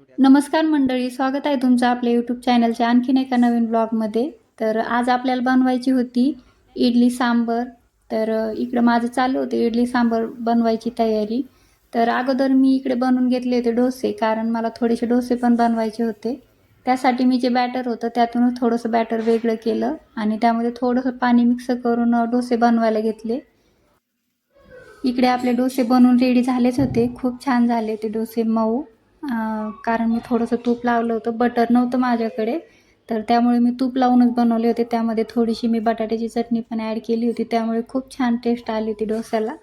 नमस्कार मंडळी स्वागत आहे तुमचं आपल्या यूट्यूब चॅनलच्या आणखीन एका नवीन ब्लॉगमध्ये तर आज आपल्याला बनवायची होती इडली सांबर. तर इकडं माझं चालू होतं इडली सांबर बनवायची तयारी. तर अगोदर मी इकडे बनवून घेतले होते डोसे कारण मला थोडेसे डोसे पण बनवायचे होते. त्यासाठी मी जे बॅटर होतं त्यातूनच थोडंसं बॅटर वेगळं केलं आणि त्यामध्ये थोडंसं पाणी मिक्स करून डोसे बनवायला घेतले. इकडे आपले डोसे बनवून रेडी झालेच होते. खूप छान झाले ते डोसे मऊ. कारण मी थोडंसं तूप लावलं होतं. बटर नव्हतं माझ्याकडे. तर त्यामुळे मी तूप लावूनच बनवले होते. त्यामध्ये थोडीशी मी बटाट्याची चटणी पण ॲड केली होती. त्यामुळे खूप छान टेस्ट आली होती डोस्याला.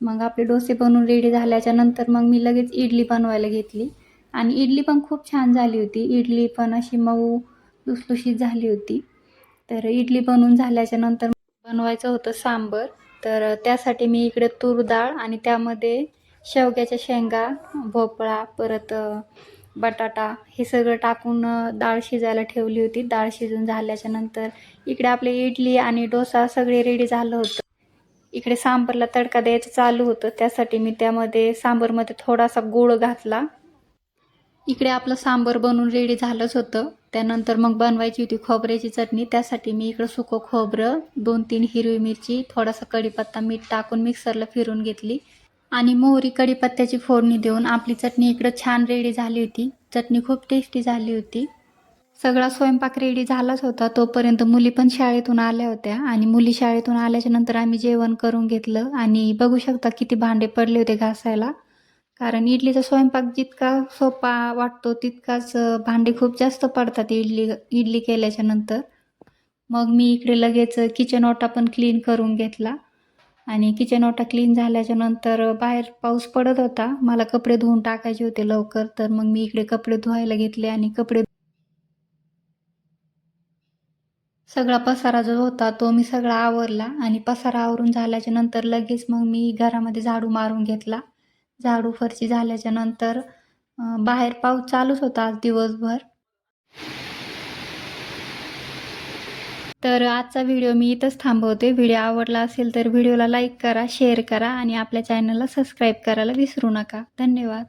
मग आपले डोसे बनवून रेडी झाल्याच्यानंतर मग मी लगेच इडली बनवायला घेतली. आणि इडली पण खूप छान झाली होती. इडली पण अशी मऊ लुसलुशीत झाली होती. तर इडली बनवून झाल्याच्यानंतर बनवायचं होतं सांबर. तर त्यासाठी मी इकडे तूर डाळ आणि त्यामध्ये शेवग्याच्या शेंगा भोपळा परत बटाटा हे सगळं टाकून डाळ शिजायला ठेवली होती. डाळ शिजून झाल्याच्यानंतर इकडे आपले इडली आणि डोसा सगळे रेडी झालं होतं. इकडे सांबरला तडका द्यायचं चालू होतं. त्यासाठी मी त्यामध्ये सांबरमध्ये थोडासा गोळ घातला. इकडे आपलं सांबर बनवून रेडी झालंच होतं. त्यानंतर मग बनवायची होती खोबऱ्याची चटणी. त्यासाठी मी इकडं सुकं खोबरं दोन तीन हिरवी मिरची थोडासा कढीपत्ता मीठ टाकून मिक्सरला फिरून घेतली. आणि मोहरी कढीपत्त्याची फोडणी देऊन आपली चटणी इकडं छान रेडी झाली होती. चटणी खूप टेस्टी झाली होती. सगळा स्वयंपाक रेडी झालाच होता. तोपर्यंत मुली पण शाळेतून आल्या होत्या. आणि मुली शाळेतून आल्याच्यानंतर आम्ही जेवण करून घेतलं. आणि बघू शकता किती भांडे पडले होते घासायला. कारण इडलीचा स्वयंपाक जितका सोपा वाटतो तितकाच भांडे खूप जास्त पडतात इडली इडली केल्याच्यानंतर. मग मी इकडे लगेच किचन ओटा पण क्लीन करून घेतला. आणि किचन ओटा क्लीन झाल्याच्यानंतर बाहेर पाऊस पडत होता. मला कपडे धुवून टाकायचे होते लवकर. तर मग मी इकडे कपडे धुवायला घेतले आणि कपडे सगळा पसारा जो होता तो मी सगळा आवरला. आणि पसारा आवरून झाल्याच्यानंतर लगेच मग मी घरामध्ये झाडू मारून घेतला. झाडू फरशी झाल्याच्यानंतर बाहेर पाऊस चालूच होता आज दिवसभर. तर आजचा व्हिडिओ मी इथंच थांबवते. व्हिडिओ आवडला असेल तर व्हिडिओला लाईक करा शेअर करा आणि आपल्या चॅनलला सबस्क्राईब करायला विसरू नका. धन्यवाद.